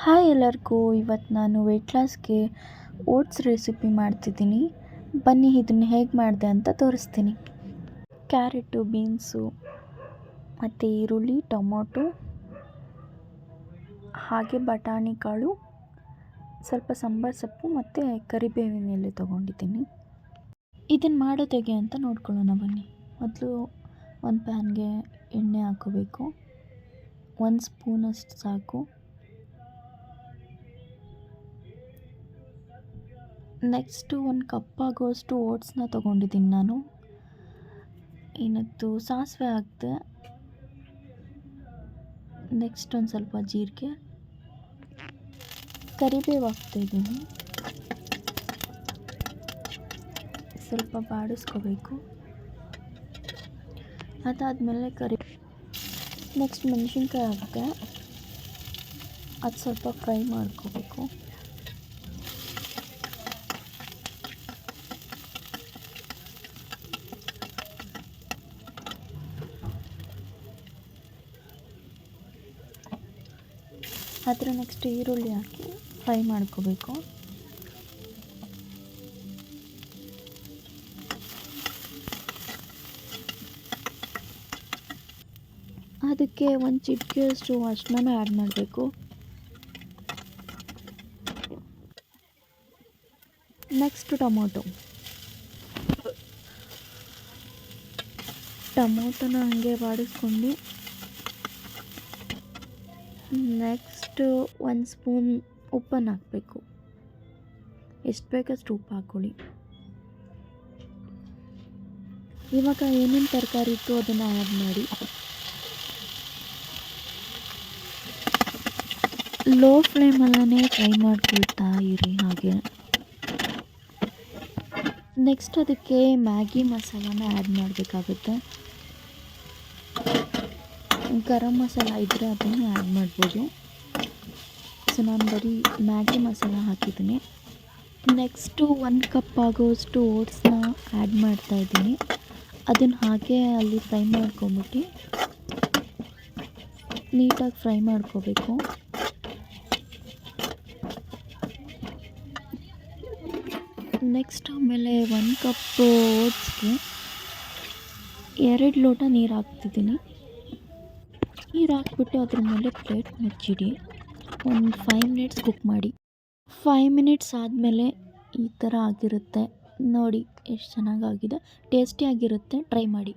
Hi ಎಲ್ಲರಿಗೂ ಇವತ್ತು ನಾನು ವೆಯ್ಟ್ ಲಾಸ್ಗೆ ಓಟ್ಸ್ ರೆಸಿಪಿ ಮಾಡ್ತಿದ್ದೀನಿ. ಬನ್ನಿ, ಇದನ್ನು ಹೇಗೆ ಮಾಡಿದೆ ಅಂತ ತೋರಿಸ್ತೀನಿ. ಕ್ಯಾರೆಟು ಬೀನ್ಸು ಮತ್ತು ಈರುಳ್ಳಿ, ಟೊಮೊಟೊ, ಹಾಗೆ ಬಟಾಣಿ ಕಾಳು, ಸ್ವಲ್ಪ ಸಾಂಬಾರು ಸೊಪ್ಪು ಮತ್ತು ಕರಿಬೇವಿನ ಎಲೆ ತೊಗೊಂಡಿದ್ದೀನಿ. ಇದನ್ನು ಮಾಡೋದು ಹೇಗೆ ಅಂತ ನೋಡ್ಕೊಳ್ಳೋಣ ಬನ್ನಿ. ಮೊದಲು ಒಂದು ಪ್ಯಾನ್ಗೆ ಎಣ್ಣೆ ಹಾಕೋಬೇಕು. ಒಂದು ಸ್ಪೂನಷ್ಟು ಸಾಕು. ನೆಕ್ಸ್ಟು ಒಂದು ಕಪ್ ಆಗೋಷ್ಟು ಓಟ್ಸ್ನ ತೊಗೊಂಡಿದ್ದೀನಿ ನಾನು. ಏನತ್ತು ಸಾಸಿವೆ ಹಾಕಿದೆ. ನೆಕ್ಸ್ಟ್ ಒಂದು ಸ್ವಲ್ಪ ಜೀರಿಗೆ. ಕರಿಬೇವು ಹಾಕ್ತಾಯಿದ್ದೀನಿ ಸ್ವಲ್ಪ ಬಾಡಿಸ್ಕೋಬೇಕು. ಅದಾದಮೇಲೆ ಕರಿ ನೆಕ್ಸ್ಟ್ ಮೆಣಸಿನ್ಕಾಯಿ ಹಾಕಿದೆ. ಅದು ಸ್ವಲ್ಪ ಫ್ರೈ ಮಾಡ್ಕೋಬೇಕು. ಅದರ ನೆಕ್ಸ್ಟ್ ಈರುಳ್ಳಿ ಹಾಕಿ ಫ್ರೈ ಮಾಡ್ಕೋಬೇಕು. ಅದಕ್ಕೆ ಒಂದು ಚಿಟಿಕೆಯಷ್ಟು ಅರಿಶಿನ ಆ್ಯಡ್ ಮಾಡಬೇಕು. Next tomato. ಟೊಮೊಟೊನ ಹಾಗೆ ಬಾಡಿಸ್ಕೊಂಡು ನೆಕ್ಸ್ಟ್ ಒಂದು ಸ್ಪೂನ್ ಉಪ್ಪನ್ನು ಹಾಕಬೇಕು. ಎಷ್ಟು ಬೇಕಷ್ಟು ಉಪ್ಪು ಹಾಕ್ಕೊಳ್ಳಿ. ಇವಾಗ ಏನೇನು ತರಕಾರಿ ಇತ್ತು ಅದನ್ನು ಆ್ಯಡ್ ಮಾಡಿ. ಲೋ ಫ್ಲೇಮಲ್ಲೇ ಫ್ರೈ ಮಾಡ್ಕೊಳ್ತಾ ಇರಿ ಹಾಗೆ. ನೆಕ್ಸ್ಟ್ ಅದಕ್ಕೆ ಮ್ಯಾಗಿ ಮಸಾಲಾನ ಆ್ಯಡ್ ಮಾಡಬೇಕಾಗುತ್ತೆ. ಗರಂ ಮಸಾಲ ಇದ್ದರೆ ಅದನ್ನು ಆ್ಯಡ್ ಮಾಡ್ಬೋದು. ಸೊ ನಾನು ಬರೀ ಮ್ಯಾಗಿ ಮಸಾಲ ಹಾಕಿದ್ದೀನಿ. ನೆಕ್ಸ್ಟು ಒಂದು ಕಪ್ ಆಗೋಷ್ಟು ಓಟ್ಸ್ನ ಆ್ಯಡ್ ಮಾಡ್ತಾಯಿದ್ದೀನಿ ಅದನ್ನು ಹಾಗೆ ಅಲ್ಲಿ ಫ್ರೈ ಮಾಡ್ಕೊಂಬಿಟ್ಟು ನೀಟಾಗಿ ಫ್ರೈ ಮಾಡ್ಕೋಬೇಕು. ನೆಕ್ಸ್ಟ್ ಆಮೇಲೆ ಒಂದು ಕಪ್ ಓಟ್ಸ್ಗೆ ಎರಡು ಲೋಟ ನೀರು ಹಾಕ್ತಿದ್ದೀನಿ. ನೀರು ಹಾಕ್ಬಿಟ್ಟು ಅದ್ರ ಮೇಲೆ ಪ್ಲೇಟ್ ಮುಚ್ಚಿಡಿ. ಒಂದು ಫೈವ್ ಮಿನಿಟ್ಸ್ ಕುಕ್ ಮಾಡಿ. ಫೈವ್ ಮಿನಿಟ್ಸ್ ಆದಮೇಲೆ ಈ ಥರ ಆಗಿರುತ್ತೆ. ನೋಡಿ, ಎಷ್ಟು ಚೆನ್ನಾಗಾಗಿದೆ. ಟೇಸ್ಟಿಯಾಗಿರುತ್ತೆ ಟ್ರೈ ಮಾಡಿ.